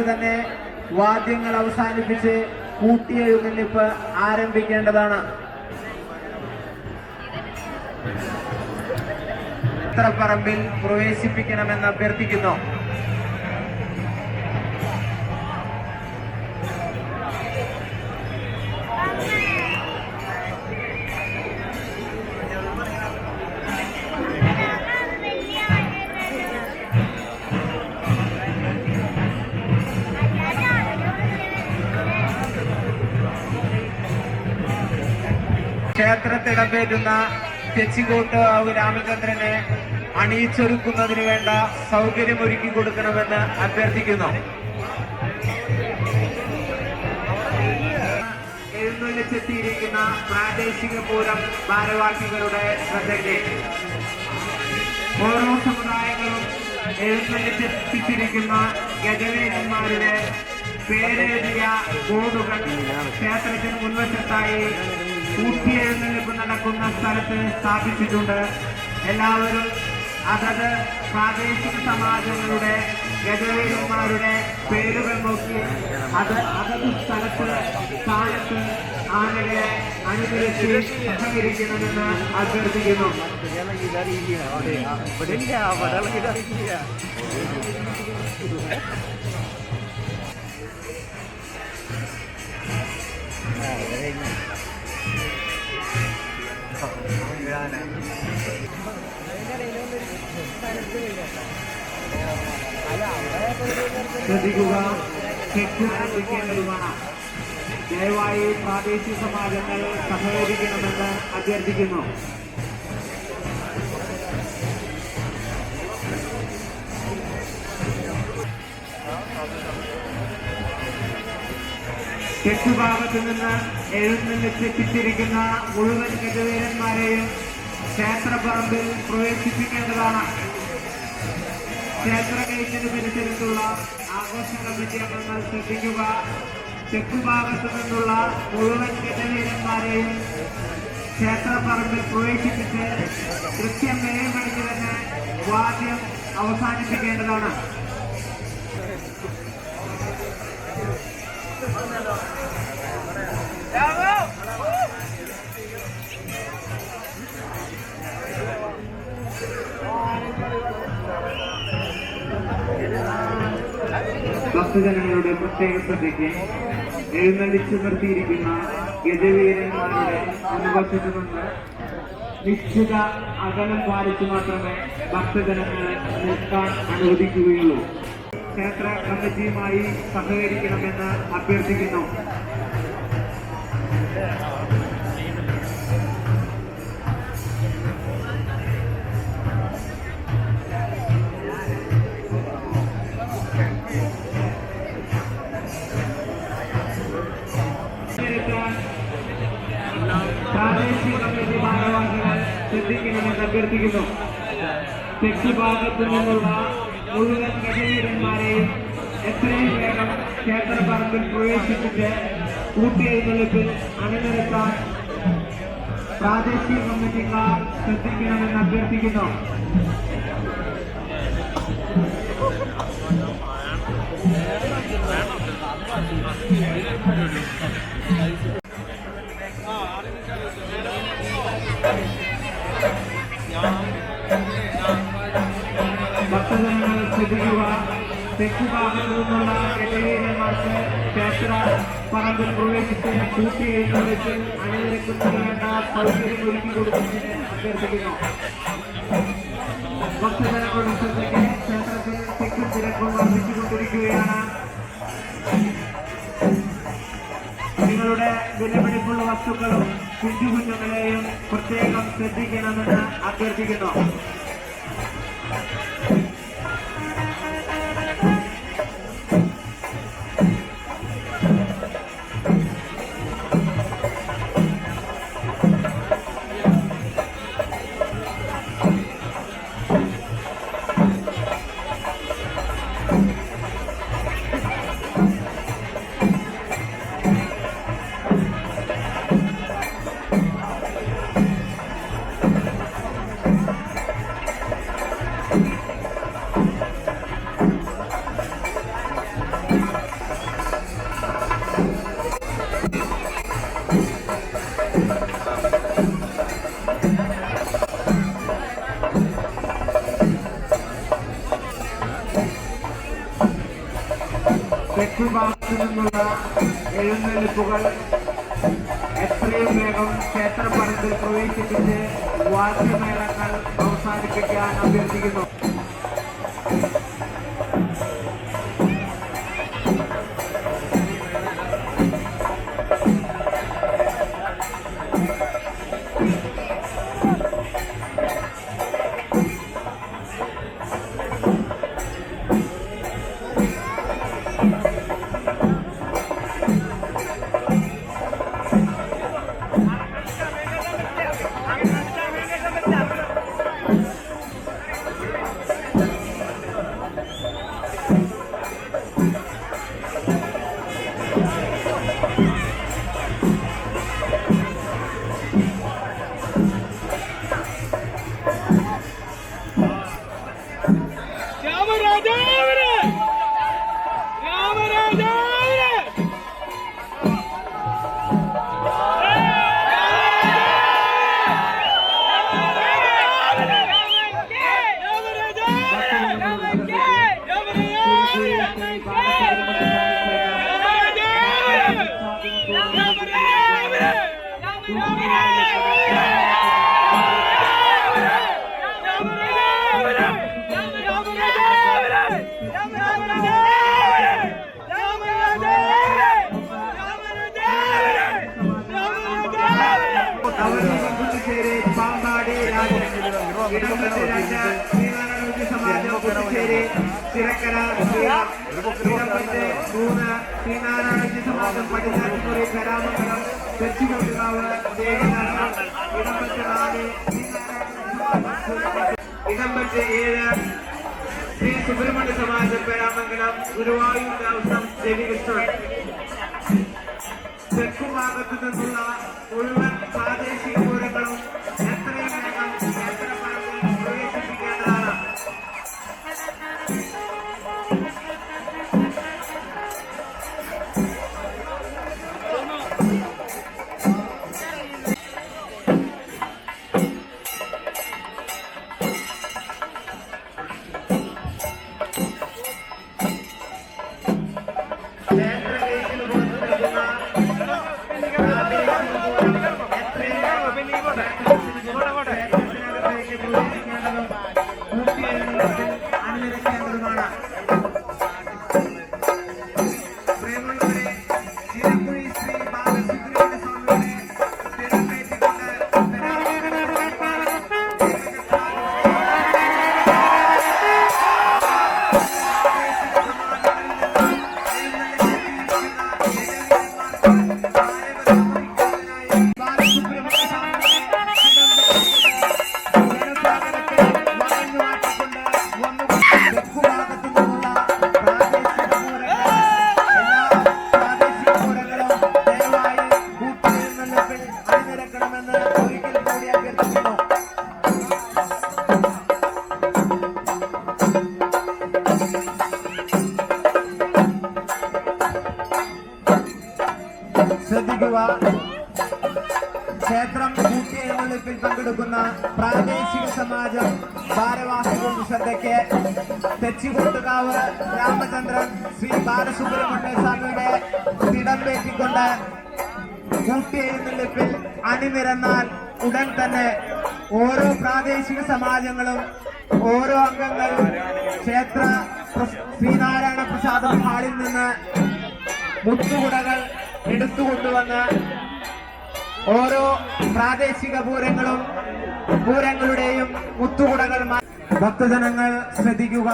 മണിക്ക് തന്നെ വാദ്യങ്ങൾ അവസാനിപ്പിച്ച് കൂട്ടിയെഴുന്നള്ളിപ്പ് ആരംഭിക്കേണ്ടതാണ്. പറമ്പിൽ പ്രവേശിപ്പിക്കണമെന്ന് അഭ്യർത്ഥിക്കുന്നു. ക്ഷേത്രത്തിടപേറ്റുന്ന തെച്ചിക്കോട്ട് രാമചന്ദ്രനെ അണിയിച്ചൊരുക്കുന്നതിന് വേണ്ട സൗകര്യമൊരുക്കി കൊടുക്കണമെന്ന് അഭ്യർത്ഥിക്കുന്നു. എഴുന്നള്ളിച്ചെത്തിയിരിക്കുന്ന പ്രാദേശിക പൂരം ഭാരവാഹികളുടെ ശ്രദ്ധയ്ക്ക് ഓരോ സമുദായങ്ങളും എഴുന്നള്ളിച്ചെത്തിച്ചിരിക്കുന്ന ഗജവേദന്മാരുടെ പേരെഴുതിയ ബോർഡുകൾ ക്ഷേത്രത്തിന് മുൻവശത്തായി കൂട്ടിയെഴുന്നള്ളിപ്പ് നടക്കുന്ന സ്ഥലത്ത് സ്ഥാപിച്ചിട്ടുണ്ട്. എല്ലാവരും അതത് പ്രാദേശിക സമാജങ്ങളുടെ ഗജവീരന്മാരുടെ പേരുകൾ നോക്കി അത് അതത് സ്ഥലത്ത് സ്ഥാനത്ത് ആനകളെ അനുകരിച്ച് സഹകരിക്കണമെന്ന് അഭ്യർത്ഥിക്കുന്നു. ശ്രദ്ധിക്കുക. ചെക്ക് ശ്രദ്ധിക്കേണ്ടതുമാണ് ദയവായി പ്രാദേശിക സമാജങ്ങൾ സഹകരിക്കണമെന്ന് അഭ്യർത്ഥിക്കുന്നു. തെക്ക് ഭാഗത്ത് നിന്ന് എഴുന്നള്ളിച്ചെത്തിച്ചിരിക്കുന്ന മുഴുവൻ ഗജവീരന്മാരെയും ക്ഷേത്രപ്പറമ്പിൽ പ്രവേശിപ്പിക്കേണ്ടതാണ്. ക്ഷേത്ര ഗേറ്റിനനുസരിച്ചുള്ള ആഘോഷ കമ്മിറ്റി അംഗങ്ങൾ ശ്രദ്ധിക്കുക. തെക്കുഭാഗത്തു നിന്നുള്ള മുഴുവൻ ഗജവീരന്മാരെയും ക്ഷേത്രപ്പറമ്പിൽ പ്രവേശിപ്പിച്ച് കൃത്യം ഏഴ് മണിക്ക് തന്നെ വാദ്യം അവസാനിപ്പിക്കേണ്ടതാണ്. ഭക്തജനങ്ങളുടെ പ്രത്യേക ശ്രദ്ധയ്ക്ക് എഴുന്നള്ളിച്ചു നിർത്തിയിരിക്കുന്ന ഗജവീരന്മാരുടെ അനുഭവത്തിൽ നിന്ന് നിശ്ചിത അകലം പാലിച്ചു മാത്രമേ ഭക്തജനങ്ങളെ നിൽക്കാൻ അനുവദിക്കുകയുള്ളൂ. ക്ഷേത്ര കമ്മിറ്റിയുമായി സഹകരിക്കണമെന്ന് അഭ്യർത്ഥിക്കുന്നു. അഭ്യർത്ഥിക്കുന്നു തെക്ക് ഭാഗത്തു നിന്നുള്ള മുഴുവൻ ഗജവീരന്മാരെയും എത്രയും വേഗം ക്ഷേത്രപറമ്പിൽ പ്രവേശിപ്പിച്ച് കൂട്ടിയെഴുന്നള്ളിപ്പിൽ അണിനിരത്താൻ പ്രാദേശിക കമ്മിറ്റിക്കാർ ശ്രദ്ധിക്കണമെന്ന് അഭ്യർത്ഥിക്കുന്നു. ഭക്തജനങ്ങൾ ഗജവീരന്മാർക്ക് ക്ഷേത്ര പറമ്പിൽ പ്രവേശിച്ച് കൂട്ടി എഴുന്നള്ളിച്ച് അണിനിരക്കുന്നതിന് വേണ്ട സൗകര്യം ഒരുക്കി കൊടുക്കുന്നതിന് അഭ്യർത്ഥിക്കുന്നു ഭക്തജനങ്ങളുടെ ശ്രദ്ധയ്ക്ക് ക്ഷേത്രത്തിൽ തിക്കും തിരക്കും വർദ്ധിച്ചുകൊണ്ടിരിക്കുകയാണ് നിങ്ങളുടെ വിലപിടിപ്പുള്ള വസ്തുക്കളും കുഞ്ഞു കുഞ്ഞുങ്ങളെയും പ്രത്യേകം ശ്രദ്ധിക്കണമെന്ന് അഭ്യർത്ഥിക്കുന്നു തെക്കു ഭാഗത്തു നിന്നുള്ള എഴുന്നള്ളിപ്പുകൾ എത്രയും വേഗം ക്ഷേത്രപ്പറമ്പിൽ പ്രവേശിപ്പിച്ച് വാദ്യമേളങ്ങൾ അവസാനിപ്പിക്കാൻ അഭ്യർത്ഥിക്കുന്നു. ഇടംപെട്ട് ഏഴ് ശ്രീ സുബ്രഹ്മണ്യ സമാജം പേരാമംഗലം ഗുരുവായൂർ ദേവസ്വം രവികൃഷ്ണൻ തെക്കുഭാഗത്തു നിന്നുള്ള മുഴുവൻ പ്രാദേശിക പൂരങ്ങളും ശ്രദ്ധിക്കുക ക്ഷേത്രം കൂട്ടിയെഴുന്നള്ളിപ്പിൽ പങ്കെടുക്കുന്ന പ്രാദേശിക സമാജം ഭാരവാഹികളുടെ ശ്രദ്ധയ്ക്ക് തെച്ചിക്കോട്ടുകാവ് രാമചന്ദ്രൻ ശ്രീ ബാലസുബ്രഹ്മണ്യ സ്വാമിയുടെ തിടമ്പേറ്റിക്കൊണ്ട് കൂട്ടിയെഴുന്നള്ളിപ്പിൽ അണിനിരന്നാൽ ഉടൻ തന്നെ ഓരോ പ്രാദേശിക സമാജങ്ങളും ഓരോ അംഗങ്ങളും ക്ഷേത്ര ശ്രീനാരായണ പ്രസാദം ഹാളിൽ നിന്ന് മുത്തുകുടകൾ എടുത്തുകൊണ്ടുവന്ന് ഓരോ പ്രാദേശിക പൂരങ്ങളും പൂരങ്ങളുടെയും മുത്തുകുടകൾ ഭക്തജനങ്ങൾ ശ്രദ്ധിക്കുക.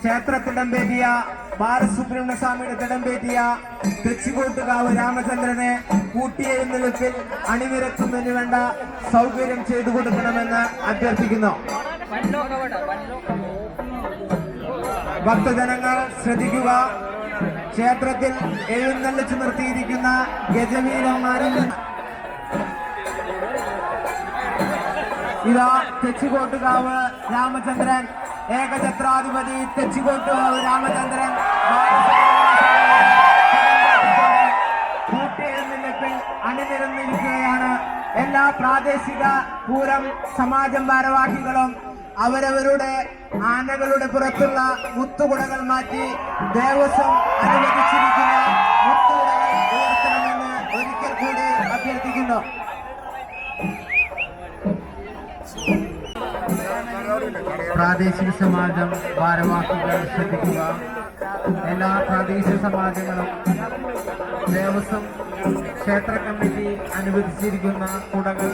ക്ഷേത്രത്തിടമ്പേറ്റിയ ബാലസുബ്രഹ്മണ്യ സ്വാമിയുടെ തിടമ്പേറ്റിയ തെച്ചിക്കോട്ടുകാവ് രാമചന്ദ്രനെ കൂട്ടിയെഴുന്നള്ളിപ്പിൽ അണിനിരത്തുന്നതിന് വേണ്ട സൗകര്യം ചെയ്തു കൊടുക്കണമെന്ന് അഭ്യർത്ഥിക്കുന്നു. ഭക്തജനങ്ങൾ ശ്രദ്ധിക്കുക. ക്ഷേത്രത്തിൽ എഴുന്നള്ളിച്ചു നിർത്തിയിരിക്കുന്ന ഗജവീരന്മാരും ഇതാ തെച്ചിക്കോട്ടുകാവ് രാമചന്ദ്രൻ ഏകചത്രാധിപതി തെച്ചിക്കോട്ടുകാവ് രാമചന്ദ്രൻ അണിനിരന്നിരിക്കുകയാണ്. എല്ലാ പ്രാദേശിക പൂരം സമാജം ഭാരവാഹികളും അവരവരുടെ ആനകളുടെ പുറത്തുള്ള മുത്തുകുടകൾ മാറ്റി ദേവസ്വം അനുവദിച്ചിരിക്കുന്ന ഉയർത്തണമെന്ന് ഒരിക്കൽ കൂടി അഭ്യർത്ഥിക്കുന്നു. പ്രാദേശിക സമാജം ഭാരവാഹികൾ ശ്രദ്ധിക്കുക. എല്ലാ പ്രാദേശിക സമാജങ്ങളും ദേവസ്വം ക്ഷേത്ര കമ്മിറ്റി അനുവദിച്ചിരിക്കുന്ന കുടകൾ